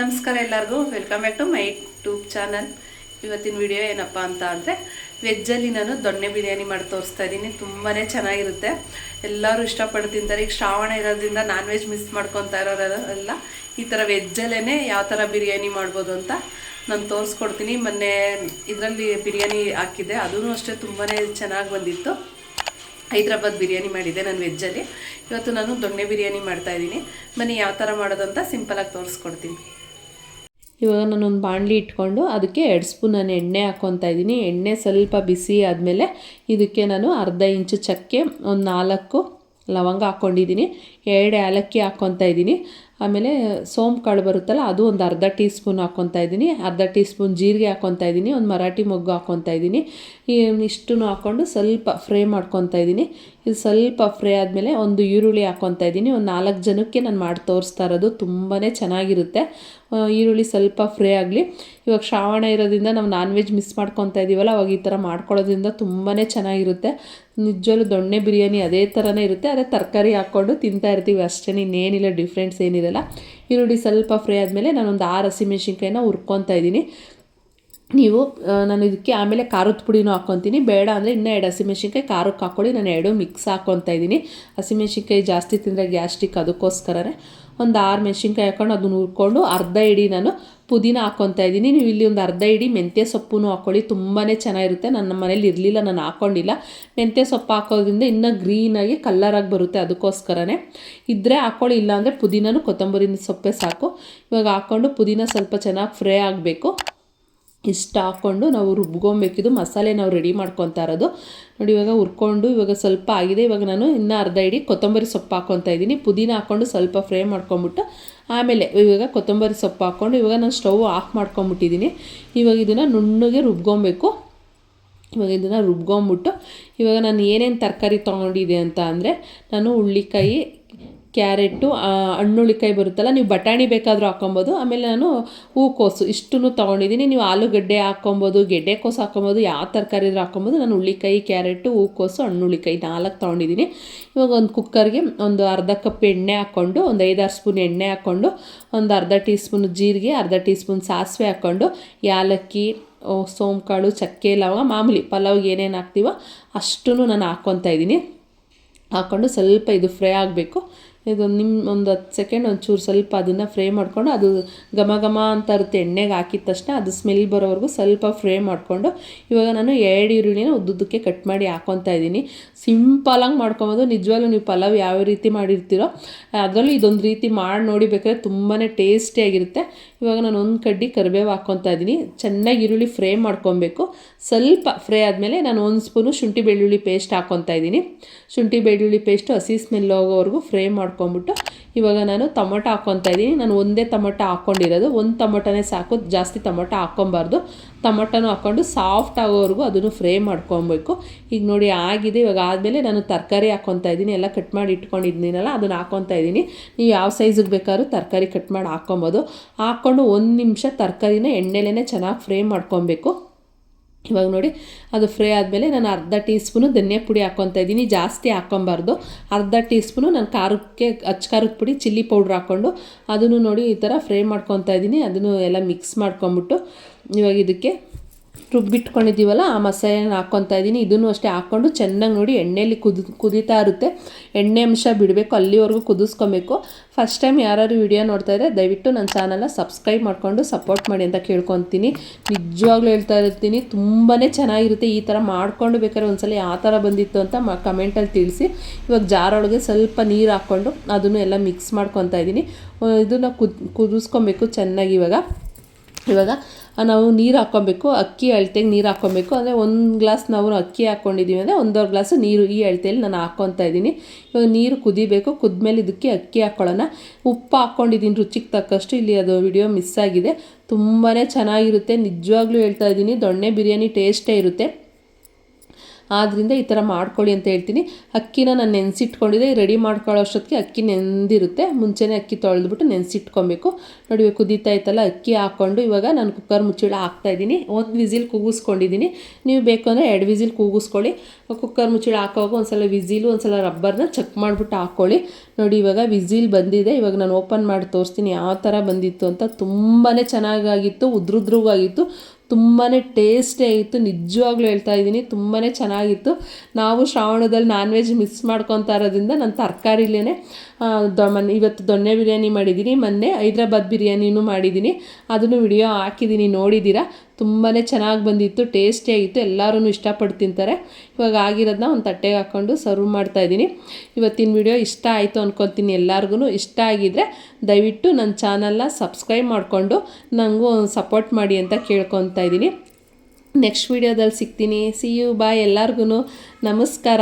ನಮಸ್ಕಾರ ಎಲ್ಲರಿಗೂ. Welcome back to my YouTube channel ಇವತ್ತಿನ ವಿಡಿಯೋ ಏನಪ್ಪ ಅಂತ ಅಂದರೆ ವೆಜ್ಜಲ್ಲಿ ನಾನು ದೊಣ್ಣೆ ಬಿರಿಯಾನಿ ಮಾಡಿ ತೋರಿಸ್ತಾ ಇದ್ದೀನಿ ತುಂಬಾ ಚೆನ್ನಾಗಿರುತ್ತೆ. ಎಲ್ಲರೂ ಇಷ್ಟಪಟ್ಟು ತಿಂತಾರೆ. ಈಗ ಶ್ರಾವಣ ಇರೋದ್ರಿಂದ ನಾನ್ ವೆಜ್ ಮಿಸ್ ಮಾಡ್ಕೊತಾ ಇರೋರೆಲ್ಲ ಈ ಥರ ವೆಜ್ಜಲ್ಲೇ ಯಾವ ಥರ ಬಿರಿಯಾನಿ ಮಾಡ್ಬೋದು ಅಂತ ನಾನು ತೋರಿಸ್ಕೊಡ್ತೀನಿ. ಮೊನ್ನೆ ಇದರಲ್ಲಿ ಬಿರಿಯಾನಿ ಹಾಕಿದ್ದೆ. ಅದೂ ಅಷ್ಟೇ ತುಂಬಾ ಚೆನ್ನಾಗಿ ಬಂದಿತ್ತು. ಹೈದ್ರಾಬಾದ್ ಬಿರಿಯಾನಿ ಮಾಡಿದ್ದೆ ನಾನು ವೆಜ್ಜಲ್ಲಿ ಇವತ್ತು ನಾನು ದೊಣ್ಣೆ ಬಿರಿಯಾನಿ ಮಾಡ್ತಾ ಇದ್ದೀನಿ ಬನ್ನಿ ಯಾವ ಥರ ಮಾಡೋದಂತ ಸಿಂಪಲಾಗಿ ತೋರಿಸ್ಕೊಡ್ತೀನಿ. ಇವಾಗ ನಾನೊಂದು ಬಾಣಲಿ ಇಟ್ಕೊಂಡು ಅದಕ್ಕೆ ಎರಡು ಸ್ಪೂನ್ ನಾನು ಎಣ್ಣೆ ಹಾಕ್ಕೊತಾ ಇದ್ದೀನಿ. ಎಣ್ಣೆ ಸ್ವಲ್ಪ ಬಿಸಿ ಆದಮೇಲೆ ಇದಕ್ಕೆ ನಾನು ಅರ್ಧ ಇಂಚು ಚಕ್ಕೆ, ಒಂದು ನಾಲ್ಕು ಲವಂಗ ಹಾಕ್ಕೊಂಡಿದ್ದೀನಿ. ಎರಡು ಏಲಕ್ಕಿ ಹಾಕ್ಕೊತಾ ಇದ್ದೀನಿ. ಆಮೇಲೆ ಸೋಂಪು ಕಾಳು ಬರುತ್ತಲ್ಲ, ಅದು ಒಂದು ಅರ್ಧ ಟೀ ಸ್ಪೂನ್ ಹಾಕ್ಕೊತಾ ಇದ್ದೀನಿ. ಅರ್ಧ ಟೀ ಸ್ಪೂನ್ ಜೀರಿಗೆ ಹಾಕ್ಕೊತಾ ಇದ್ದೀನಿ. ಒಂದು ಮರಾಠಿ ಮೊಗ್ಗು ಹಾಕ್ಕೊತಾ ಇದ್ದೀನಿ. ಇಷ್ಟು ಹಾಕ್ಕೊಂಡು ಸ್ವಲ್ಪ ಫ್ರೈ ಮಾಡ್ಕೊತಾ ಇದ್ದೀನಿ. ಇದು ಸ್ವಲ್ಪ ಫ್ರೈ ಆದಮೇಲೆ ಒಂದು ಈರುಳ್ಳಿ ಹಾಕ್ಕೊತಾ ಇದ್ದೀನಿ. ಒಂದು ನಾಲ್ಕು ಜನಕ್ಕೆ ನಾನು ಮಾಡಿ ತೋರಿಸ್ತಾ ಇರೋದು ತುಂಬಾ ಚೆನ್ನಾಗಿರುತ್ತೆ. ಈರುಳ್ಳಿ ಸ್ವಲ್ಪ ಫ್ರೈ ಆಗಲಿ. ಇವಾಗ ಶ್ರಾವಣ ಇರೋದ್ರಿಂದ ನಾವು ನಾನ್ ವೆಜ್ ಮಿಸ್ ಮಾಡ್ಕೊತಾ ಇದ್ದೀವಲ್ಲ ಅವಾಗ ಈ ಥರ ಮಾಡ್ಕೊಳ್ಳೋದ್ರಿಂದ ತುಂಬಾ ಚೆನ್ನಾಗಿರುತ್ತೆ. ನಿಜವಲ್ಲೂ ದೊಣ್ಣೆ ಬಿರಿಯಾನಿ ಅದೇ ಥರನೇ ಇರುತ್ತೆ ಅದೇ ತರಕಾರಿ ಹಾಕ್ಕೊಂಡು ತಿಂತಾ ಇರ್ತೀವಿ ಅಷ್ಟೇ, ಇನ್ನೇನಿಲ್ಲ ಡಿಫ್ರೆನ್ಸ್ ಏನಿರಲ್ಲ. ಈರುಳ್ಳಿ ಸ್ವಲ್ಪ ಫ್ರೈ ಆದಮೇಲೆ ನಾನೊಂದು ಆರು ಹಸಿಮೆಣ್ಸಿನ್ಕಾಯಿನ ಹುರ್ಕೊತಾ ಇದ್ದೀನಿ ನೀವು ನಾನು ಇದಕ್ಕೆ ಆಮೇಲೆ ಖಾರದ ಪುಡಿನೂ ಹಾಕ್ಕೊತೀನಿ ಬೇಡ ಅಂದರೆ ಇನ್ನೂ ಎರಡು ಹಸಿಮೆಣ್ಸಿನ್ಕಾಯಿ ಖಾರಕ್ಕೆ ಹಾಕ್ಕೊಳ್ಳಿ ನಾನು ಎರಡು ಮಿಕ್ಸ್ ಹಾಕ್ಕೊತಾ ಇದ್ದೀನಿ ಹಸಿಮೆಣ್ಸಿನ್ಕಾಯಿ ಜಾಸ್ತಿ ತಿಂದರೆ ಗ್ಯಾಸ್ಟ್ರಿಕ್ ಅದಕ್ಕೋಸ್ಕರನೇ. ಒಂದು ಆರು ಮೆಣಸಿನ್ಕಾಯಿ ಹಾಕ್ಕೊಂಡು ಅದನ್ನು ಹುರ್ಕೊಂಡು ಅರ್ಧ ಇಡಿ ನಾನು ಪುದೀನ ಹಾಕ್ಕೊತಾ ಇದ್ದೀನಿ. ನೀವು ಇಲ್ಲಿ ಒಂದು ಅರ್ಧ ಇಡಿ ಮೆಂತ್ಯ ಸೊಪ್ಪು ಹಾಕ್ಕೊಳ್ಳಿ ತುಂಬಾ ಚೆನ್ನಾಗಿರುತ್ತೆ. ನನ್ನ ಮನೇಲಿ ಇರಲಿಲ್ಲ, ನಾನು ಹಾಕ್ಕೊಂಡಿಲ್ಲ ಮೆಂತ್ಯ ಸೊಪ್ಪು ಹಾಕೋದ್ರಿಂದ ಇನ್ನೂ ಗ್ರೀನಾಗಿ ಕಲ್ಲರಾಗಿ ಬರುತ್ತೆ ಅದಕ್ಕೋಸ್ಕರನೇ. ಇದ್ದರೆ ಹಾಕ್ಕೊಳ್ಳಿ ಇಲ್ಲಾಂದರೆ ಪುದೀನೂ ಕೊತ್ತಂಬರಿನ ಸೊಪ್ಪೆ ಸಾಕು. ಇವಾಗ ಹಾಕ್ಕೊಂಡು ಪುದೀನ ಸ್ವಲ್ಪ ಚೆನ್ನಾಗಿ ಫ್ರೈ ಆಗಬೇಕು. ಇಷ್ಟು ಹಾಕ್ಕೊಂಡು ನಾವು ರುಬ್ಕೊಬೇಕಿದ್ದು ಮಸಾಲೆ ನಾವು ರೆಡಿ ಮಾಡ್ಕೊತಾ ಇರೋದು. ನೋಡಿ, ಇವಾಗ ಹುರ್ಕೊಂಡು ಇವಾಗ ಸ್ವಲ್ಪ ಆಗಿದೆ. ಇವಾಗ ನಾನು ಇನ್ನೂ ಅರ್ಧ ಇಡಿ ಕೊತ್ತಂಬರಿ ಸೊಪ್ಪು ಹಾಕ್ಕೊತಾ ಇದ್ದೀನಿ. ಪುದೀನ ಹಾಕ್ಕೊಂಡು ಸ್ವಲ್ಪ ಫ್ರೈ ಮಾಡ್ಕೊಂಬಿಟ್ಟು ಆಮೇಲೆ ಇವಾಗ ಕೊತ್ತಂಬರಿ ಸೊಪ್ಪು ಹಾಕ್ಕೊಂಡು ಇವಾಗ ನಾನು ಸ್ಟವ್ ಆಫ್ ಮಾಡ್ಕೊಂಬಿಟ್ಟಿದ್ದೀನಿ. ಇವಾಗ ಇದನ್ನು ನುಣ್ಣಗೆ ರುಬ್ಕೊಬೇಕು ಇವಾಗ ಇದನ್ನು ರುಬ್ಕೊಂಬಿಟ್ಟು ಇವಾಗ ನಾನು ಏನೇನು ತರಕಾರಿ ತೊಗೊಂಡಿದೆ ಅಂತ ಅಂದರೆ ನಾನು ಹುಳ್ಳಿಕಾಯಿ ಕ್ಯಾರೆಟು ಹಣ್ಣುಳಿಕಾಯಿ ಬರುತ್ತಲ್ಲ, ನೀವು ಬಟಾಣಿ ಬೇಕಾದರೂ ಹಾಕೊಬೋದು ಆಮೇಲೆ ನಾನು ಹೂಕೋಸು, ಇಷ್ಟನ್ನು ತೊಗೊಂಡಿದ್ದೀನಿ. ನೀವು ಆಲೂಗಡ್ಡೆ ಹಾಕ್ಕೊಬೋದು, ಗೆಡ್ಡೆಕೋಸು ಹಾಕ್ಕೊಬೋದು, ಯಾವ ತರಕಾರಿ ಇದ್ರೂ ಹಾಕ್ಕೊಬೋದು. ನಾನು ಹುಳ್ಳಿಕಾಯಿ ಕ್ಯಾರೆಟು ಹೂಕೋಸು, ಹಣ್ಣುಳ್ಳಿಕಾಯಿ ನಾಲ್ಕು ತೊಗೊಂಡಿದ್ದೀನಿ. ಇವಾಗ ಒಂದು ಕುಕ್ಕರ್ಗೆ ಒಂದು ಅರ್ಧ ಕಪ್ ಎಣ್ಣೆ ಹಾಕ್ಕೊಂಡು, ಒಂದು ಐದಾರು ಸ್ಪೂನ್ ಎಣ್ಣೆ ಹಾಕ್ಕೊಂಡು, ಒಂದು ಅರ್ಧ ಟೀ ಸ್ಪೂನ್ ಜೀರಿಗೆ, ಅರ್ಧ ಟೀ ಸ್ಪೂನ್ ಸಾಸಿವೆ ಹಾಕ್ಕೊಂಡು, ಯಾಲಕ್ಕಿ ಸೋಂಕಾಳು, ಚಕ್ಕೆ, ಲವಂಗ, ಮಾಮೂಲಿ ಪಲಾವ್ಗೆ ಏನೇನು ಹಾಕ್ತೀವೋ ಅಷ್ಟೂ ನಾನು ಹಾಕ್ಕೊತಾ ಇದ್ದೀನಿ. ಹಾಕ್ಕೊಂಡು ಸ್ವಲ್ಪ ಇದು ಫ್ರೈ ಆಗಬೇಕು. ಇದು ನಿಮ್ಮ ಒಂದು ಹತ್ತು ಸೆಕೆಂಡ್ ಒಂಚೂರು ಸ್ವಲ್ಪ ಅದನ್ನು ಫ್ರೈ ಮಾಡಿಕೊಂಡು ಅದು ಘಮ ಘಮ ಅಂತ ಇರುತ್ತೆ, ಎಣ್ಣೆಗೆ ಹಾಕಿದ ತಕ್ಷಣ ಅದು ಸ್ಮೆಲ್ ಬರೋವರೆಗೂ ಸ್ವಲ್ಪ ಫ್ರೈ ಮಾಡಿಕೊಂಡು ಇವಾಗ ನಾನು ಎರಡು ಈರುಳ್ಳಿನ ಉದ್ದುದ್ದಕ್ಕೆ ಕಟ್ ಮಾಡಿ ಹಾಕ್ಕೊತಾ ಇದ್ದೀನಿ. ಸಿಂಪಲಾಗಿ ಮಾಡ್ಕೊಬೋದು. ನಿಜವಾಗ್ಲೂ ನೀವು ಪಲಾವ್ ಯಾವ ರೀತಿ ಮಾಡಿರ್ತೀರೋ, ಅದರಲ್ಲೂ ಇದೊಂದು ರೀತಿ ಮಾಡಿ ನೋಡಿ ಬೇಕಾದ್ರೆ ತುಂಬಾ ಟೇಸ್ಟಿಯಾಗಿರುತ್ತೆ ಇವಾಗ ನಾನು ಒಂದು ಕಡ್ಡಿ ಕರಿಬೇವು ಹಾಕ್ಕೊತಾ ಇದ್ದೀನಿ. ಚೆನ್ನಾಗಿ ಈರುಳ್ಳಿ ಫ್ರೈ ಮಾಡ್ಕೊಬೇಕು. ಸ್ವಲ್ಪ ಫ್ರೈ ಆದಮೇಲೆ ನಾನು ಒಂದು ಸ್ಪೂನು ಶುಂಠಿ ಬೆಳ್ಳುಳ್ಳಿ ಪೇಸ್ಟ್ ಹಾಕ್ಕೊತಾ ಇದ್ದೀನಿ. ಶುಂಠಿ ಬೆಳ್ಳುಳ್ಳಿ ಪೇಸ್ಟು ಹಸಿ ಸ್ಮೆಲ್ ಹೋಗೋವರೆಗೂ ಫ್ರೈ ಮಾಡ್ಕೊಂಬಿಟ್ಟು ಇವಾಗ ನಾನು ಟೊಮೊಟೊ ಹಾಕ್ಕೊತಾ ಇದ್ದೀನಿ. ನಾನು ಒಂದೇ ಟೊಮೊಟೊ ಹಾಕ್ಕೊಂಡಿರೋದು. ಒಂದು ಟೊಮೊಟೊನೇ ಸಾಕು. ಜಾಸ್ತಿ ಟೊಮೊಟೊ ಹಾಕ್ಕೊಬಾರ್ದು. ಟೊಮೊಟೊನೂ ಹಾಕ್ಕೊಂಡು ಸಾಫ್ಟ್ ಆಗೋವರೆಗೂ ಅದನ್ನು ಫ್ರೈ ಮಾಡ್ಕೊಬೇಕು ಈಗ ನೋಡಿ ಆಗಿದೆ. ಇವಾಗ ಆದಮೇಲೆ ನಾನು ತರಕಾರಿ ಹಾಕ್ಕೊತಾ ಇದ್ದೀನಿ. ಎಲ್ಲ ಕಟ್ ಮಾಡಿ ಇಟ್ಕೊಂಡಿದ್ದೀನಲ್ಲ, ಅದನ್ನು ಹಾಕ್ಕೊತಾ ಇದ್ದೀನಿ. ನೀವು ಯಾವ ಸೈಜಿಗೆ ಬೇಕಾದ್ರೂ ತರಕಾರಿ ಕಟ್ ಮಾಡಿ ಹಾಕ್ಕೊಬೋದು ಹಾಕ್ಕೊಂಡು ಒಂದು ನಿಮಿಷ ತರಕಾರಿನ ಎಣ್ಣೆಲೇ ಚೆನ್ನಾಗಿ ಫ್ರೈ ಮಾಡ್ಕೊಬೇಕು ಇವಾಗ ನೋಡಿ, ಅದು ಫ್ರೈ ಆದಮೇಲೆ ನಾನು ಅರ್ಧ ಟೀ ಸ್ಪೂನು ಧನಿಯಾ ಪುಡಿ ಹಾಕ್ಕೊತಾ ಇದ್ದೀನಿ. ಜಾಸ್ತಿ ಹಾಕ್ಕೊಬಾರ್ದು. ಅರ್ಧ ಟೀ ಸ್ಪೂನು ನಾನು ಖಾರಕ್ಕೆ, ಅಚ್ಚ ಖಾರದ ಪುಡಿ ಚಿಲ್ಲಿ ಪೌಡ್ರ್ ಹಾಕ್ಕೊಂಡು ಅದನ್ನು ನೋಡಿ ಈ ಥರ ಫ್ರೈ ಮಾಡ್ಕೊತಾ ಇದ್ದೀನಿ. ಅದನ್ನು ಎಲ್ಲ ಮಿಕ್ಸ್ ಮಾಡ್ಕೊಂಬಿಟ್ಟು ಇವಾಗ ಇದಕ್ಕೆ ರುಬ್ಬಿಟ್ಕೊಂಡಿದ್ದೀವಲ್ಲ ಆ ಮಸಾಲೆನ ಹಾಕ್ಕೊತಾ ಇದ್ದೀನಿ. ಇದನ್ನು ಅಷ್ಟೇ ಹಾಕ್ಕೊಂಡು ಚೆನ್ನಾಗಿ ನೋಡಿ ಎಣ್ಣೆಯಲ್ಲಿ ಕುದಿ, ಕುದೀತಾ ಇರುತ್ತೆ. ಎಣ್ಣೆ ಅಂಶ ಬಿಡಬೇಕು, ಅಲ್ಲಿವರೆಗೂ ಕುದಿಸ್ಕೊಬೇಕು. ಫಸ್ಟ್ ಟೈಮ್ ಯಾರು ವಿಡಿಯೋ ನೋಡ್ತಾ ಇದ್ದರೆ ದಯವಿಟ್ಟು ನನ್ನ ಚಾನಲ್ನ ಸಬ್ಸ್ಕ್ರೈಬ್ ಮಾಡಿಕೊಂಡು ಸಪೋರ್ಟ್ ಮಾಡಿ ಅಂತ ಕೇಳ್ಕೊತೀನಿ. ನಿಜವಾಗ್ಲೂ ಹೇಳ್ತಾ ಇರ್ತೀನಿ ತುಂಬಾ ಚೆನ್ನಾಗಿರುತ್ತೆ. ಈ ಥರ ಮಾಡ್ಕೊಂಡು ಬೇಕಾದ್ರೆ ಒಂದ್ಸಲ ಯಾವ ಥರ ಬಂದಿತ್ತು ಅಂತ ಮ ಕಮೆಂಟಲ್ಲಿ ತಿಳಿಸಿ. ಇವಾಗ ಜಾರೊಳಗೆ ಸ್ವಲ್ಪ ನೀರು ಹಾಕ್ಕೊಂಡು ಅದನ್ನು ಎಲ್ಲ ಮಿಕ್ಸ್ ಮಾಡ್ಕೊತಾ ಇದ್ದೀನಿ. ಇದನ್ನು ಕುದ್, ಕುದಿಸ್ಕೊಬೇಕು ಚೆನ್ನಾಗಿ ಇವಾಗ. ಇವಾಗ ನಾವು ನೀರು ಹಾಕ್ಕೊಬೇಕು, ಅಕ್ಕಿ ಅಳತೆಗೆ ನೀರು ಹಾಕ್ಕೊಬೇಕು. ಅಂದರೆ ಒಂದು ಗ್ಲಾಸ್ ನಾವು ಅಕ್ಕಿ ಹಾಕ್ಕೊಂಡಿದ್ದೀವಿ ಅಂದರೆ ಒಂದೂವರೆ ಗ್ಲಾಸು ನೀರು ಈ ಅಳತೆಯಲ್ಲಿ ನಾನು ಹಾಕ್ಕೊತಾ ಇದ್ದೀನಿ. ಇವಾಗ ನೀರು ಕುದಿಬೇಕು, ಕುದ್ಮೇಲೆ ಇದಕ್ಕೆ ಅಕ್ಕಿ ಹಾಕ್ಕೊಳ್ಳೋಣ ಉಪ್ಪು ಹಾಕ್ಕೊಂಡಿದ್ದೀನಿ ರುಚಿಗೆ ತಕ್ಕಷ್ಟು, ಇಲ್ಲಿ ಅದು ವಿಡಿಯೋ ಮಿಸ್ ಆಗಿದೆ. ತುಂಬಾ ಚೆನ್ನಾಗಿರುತ್ತೆ, ನಿಜವಾಗ್ಲೂ ಹೇಳ್ತಾ ಇದ್ದೀನಿ. ದೊಣ್ಣೆ ಬಿರಿಯಾನಿ ಟೇಸ್ಟೇ ಇರುತ್ತೆ. ಆದ್ದರಿಂದ ಈ ಥರ ಮಾಡ್ಕೊಳ್ಳಿ ಅಂತ ಹೇಳ್ತೀನಿ. ಅಕ್ಕಿನ ನಾನು ನೆನೆಸಿಟ್ಕೊಂಡಿದ್ದೆ ರೆಡಿ ಮಾಡ್ಕೊಳ್ಳೋ ಅಷ್ಟೊತ್ತಿಗೆ ಅಕ್ಕಿ ನೆಂದಿರುತ್ತೆ. ಮುಂಚೆನೇ ಅಕ್ಕಿ ತೊಳೆದ್ಬಿಟ್ಟು ನೆನೆಸಿಟ್ಕೊಬೇಕು. ನೋಡಿ ಕುದೀತಾ ಇತ್ತಲ್ಲ, ಅಕ್ಕಿ ಹಾಕ್ಕೊಂಡು ಇವಾಗ ನಾನು ಕುಕ್ಕರ್ ಮುಚ್ಚಿಡ ಹಾಕ್ತಾಯಿದ್ದೀನಿ ಒಂದು ವಿಸಿಲ್ ಕೂಗಿಸ್ಕೊಂಡಿದ್ದೀನಿ. ನೀವು ಬೇಕು ಅಂದರೆ ಎರಡು ವಿಸಿಲ್ ಕೂಗಿಸ್ಕೊಳ್ಳಿ. ಕುಕ್ಕರ್ ಮುಚ್ಚಿಡ ಹಾಕೋವಾಗ ಒಂದ್ಸಲ ವಿಸಿಲು, ಒಂದ್ಸಲ ರಬ್ಬರ್ನ ಚೆಕ್ ಮಾಡಿಬಿಟ್ಟು ಹಾಕ್ಕೊಳ್ಳಿ ನೋಡಿ ಇವಾಗ ವಿಸಿಲ್ ಬಂದಿದೆ. ಇವಾಗ ನಾನು ಓಪನ್ ಮಾಡಿ ತೋರಿಸ್ತೀನಿ. ಯಾವ ಥರ ಬಂದಿತ್ತು ಅಂತ. ತುಂಬಾ ಚೆನ್ನಾಗಾಗಿತ್ತು ಉದ್ರುದ್ರುಗಾಗಿತ್ತು ತುಂಬಾ ಟೇಸ್ಟಿ ಆಗಿತ್ತು ನಿಜವಾಗ್ಲೂ ಹೇಳ್ತಾ ಇದ್ದೀನಿ ತುಂಬಾ ಚೆನ್ನಾಗಿತ್ತು. ನಾವು ಶ್ರಾವಣದಲ್ಲಿ ನಾನ್ ವೆಜ್ ಮಿಸ್ ಮಾಡ್ಕೊತಾ ಇರೋದ್ರಿಂದ ನಾನು ತರಕಾರಿಲೇ ದೊ ಮೊನ್ನೆ ಇವತ್ತು ದೊಣ್ಣೆ ಬಿರಿಯಾನಿ ಮಾಡಿದ್ದೀನಿ, ಮೊನ್ನೆ ಹೈದ್ರಾಬಾದ್ ಬಿರಿಯಾನಿನೂ ಮಾಡಿದ್ದೀನಿ. ಅದನ್ನು ವಿಡಿಯೋ ಹಾಕಿದ್ದೀನಿ, ನೋಡಿದ್ದೀರಾ? ತುಂಬಾ ಚೆನ್ನಾಗಿ ಬಂದಿತ್ತು ಟೇಸ್ಟಿಯಾಗಿತ್ತು ಎಲ್ಲರೂ ಇಷ್ಟಪಟ್ಟು ತಿಂತಾರೆ. ಇವಾಗ ಆಗಿರೋದನ್ನ ಒಂದು ತಟ್ಟೆಗೆ ಹಾಕ್ಕೊಂಡು ಸರ್ವ್ ಮಾಡ್ತಾಯಿದ್ದೀನಿ ಇವತ್ತಿನ ವಿಡಿಯೋ ಇಷ್ಟ ಆಯಿತು ಅಂದ್ಕೊತೀನಿ ಎಲ್ಲರಿಗೂ ಇಷ್ಟ ಆಗಿದ್ದರೆ ದಯವಿಟ್ಟು ನನ್ನ ಚಾನಲ್ನ ಸಬ್ಸ್ಕ್ರೈಬ್ ಮಾಡಿಕೊಂಡು ನನಗೂ ಸಪೋರ್ಟ್ ಮಾಡಿ ಅಂತ ಕೇಳ್ಕೊತಾ ಇದ್ದೀನಿ. ನೆಕ್ಸ್ಟ್ ವೀಡಿಯೋದಲ್ಲಿ ಸಿಗ್ತೀನಿ. ಸಿ ಯು ಬಾಯ್ ಎಲ್ಲರಿಗೂ ನಮಸ್ಕಾರ.